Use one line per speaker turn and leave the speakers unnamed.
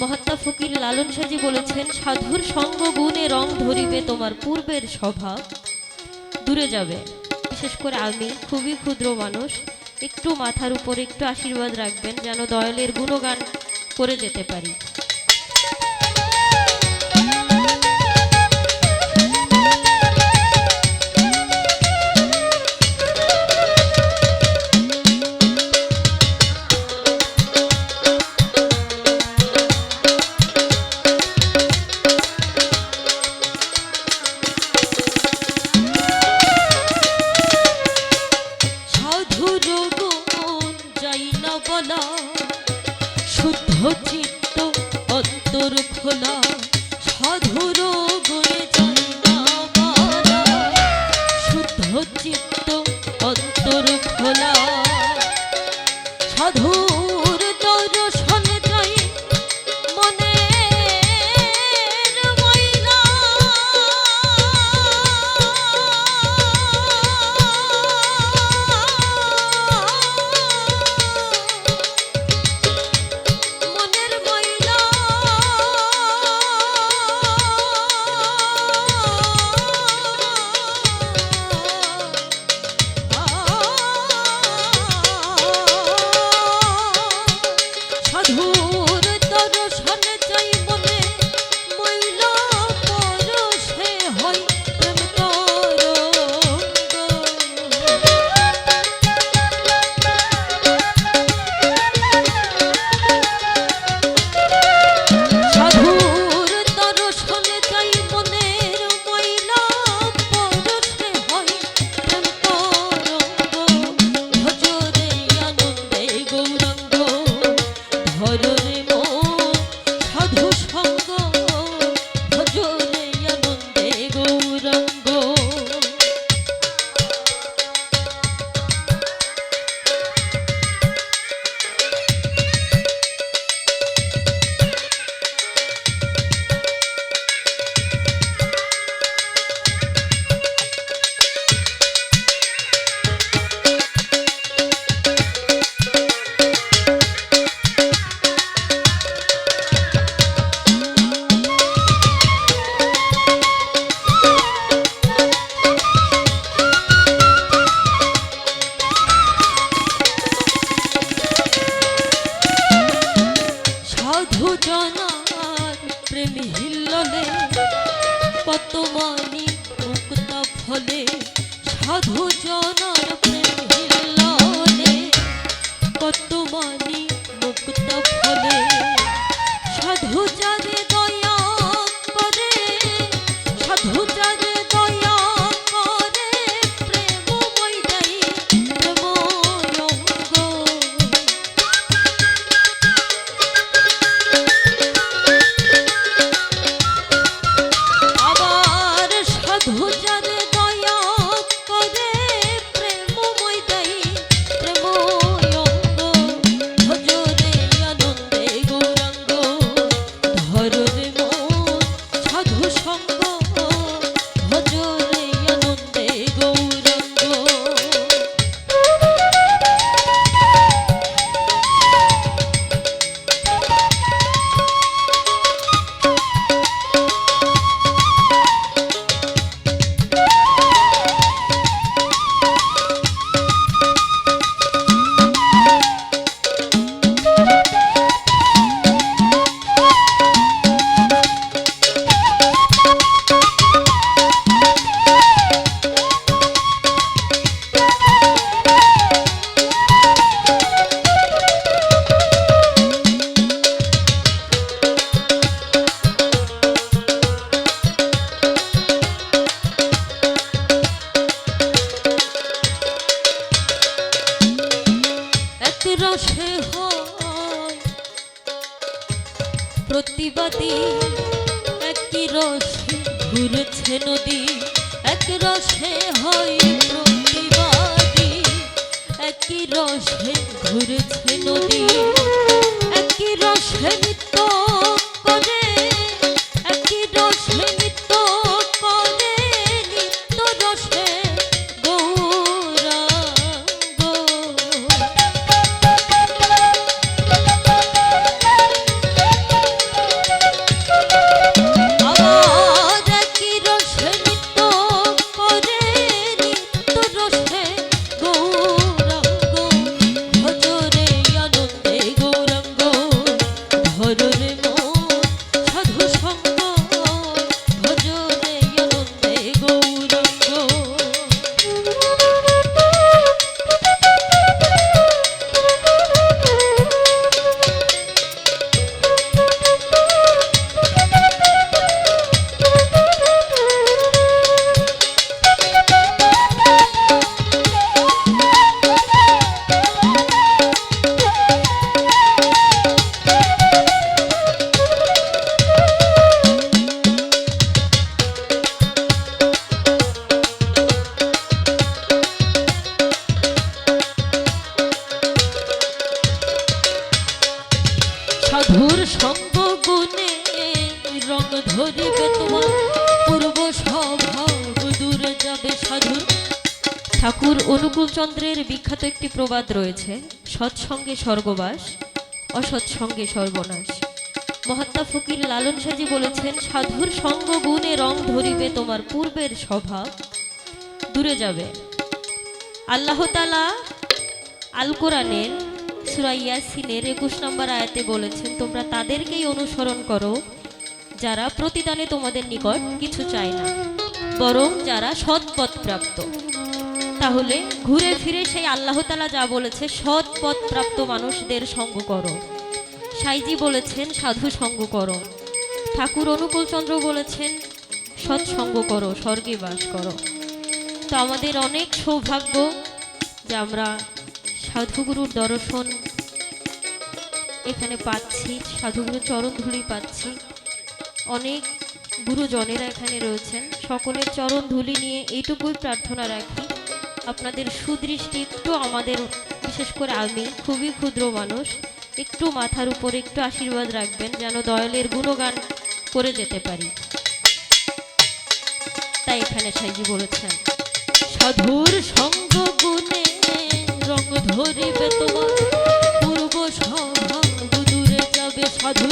মহাত্মা ফকির লালন সাজি বলেছেন, সাধুর সঙ্গ গুণে রং ধরিবে তোমার পূর্বের স্বভাব। দূরে যাবে। বিশেষ করে আমি, খুবই ক্ষুদ্র মানুষ, একটু মাথার উপর একটু আশীর্বাদ রাখবেন যেন দয়ালের গুণগান করে যেতে পারি। অন্তর খোলা সাধু জনার প্রেম হিল্ললে কত মানি মুক্ত ফলে সাধু প্রতিবাদী। একই রসে ঘুরেছে নদী, এক রসে হয় প্রতিবাদী। একই রসে ঘুরেছে নদী একই রসে নৃত্য ঠাকুর অনুকূল চন্দ্রের বিখ্যাত একটি প্রবাদ রয়েছে, সৎসঙ্গে স্বর্গবাস, অসৎসঙ্গে সর্বনাশ। মহাত্মা ফকির লালন সাজি বলেছেন, সাধুর সঙ্গ গুণে রং ধরিবে তোমার পূর্বের স্বভাব। দূরে যাবে। আল্লাহ তালা আল কোরআনের সুরা ইয়াসিনের একুশ নম্বর আয়াতে বলেছেন, তোমরা তাদেরকেই অনুসরণ করো, যারা প্রতিদানে তোমাদের নিকট কিছু চায় না, বরং যারা সৎপথ প্রাপ্ত। তাহলে ঘুরে ফিরে সেই আল্লাহ তালা যা বলেছে, সৎ পথ প্রাপ্ত মানুষদের সঙ্গ করো। সাইজি বলেছেন, সাধু সঙ্গ করো। ঠাকুর অনুকূল চন্দ্র বলেছেন সৎসঙ্গ করো, স্বর্গে বাস করো। তো আমাদের অনেক সৌভাগ্য যে আমরা সাধুগুরুর দর্শন এখানে পাচ্ছি, সাধুগুরুর চরণ ধুলি পাচ্ছি। অনেক গুরুজনেরা এখানে রয়েছেন। সকলের চরণ ধুলি নিয়ে এইটুকুই প্রার্থনা রাখি। আপনাদের সুদৃষ্টি একটু আমাদের, বিশেষ করে আমি, খুবই ক্ষুদ্র মানুষ, একটু মাথার উপরে একটু আশীর্বাদ রাখবেন যেন দয়ালের গুণগান করে যেতে পারি। তাই এখানে সাইজি বলেছেন, সাধুর সঙ্গ গুণে রং ধরিবে তোমার, পূর্ব স্বভাব দূরে যাবে সাধু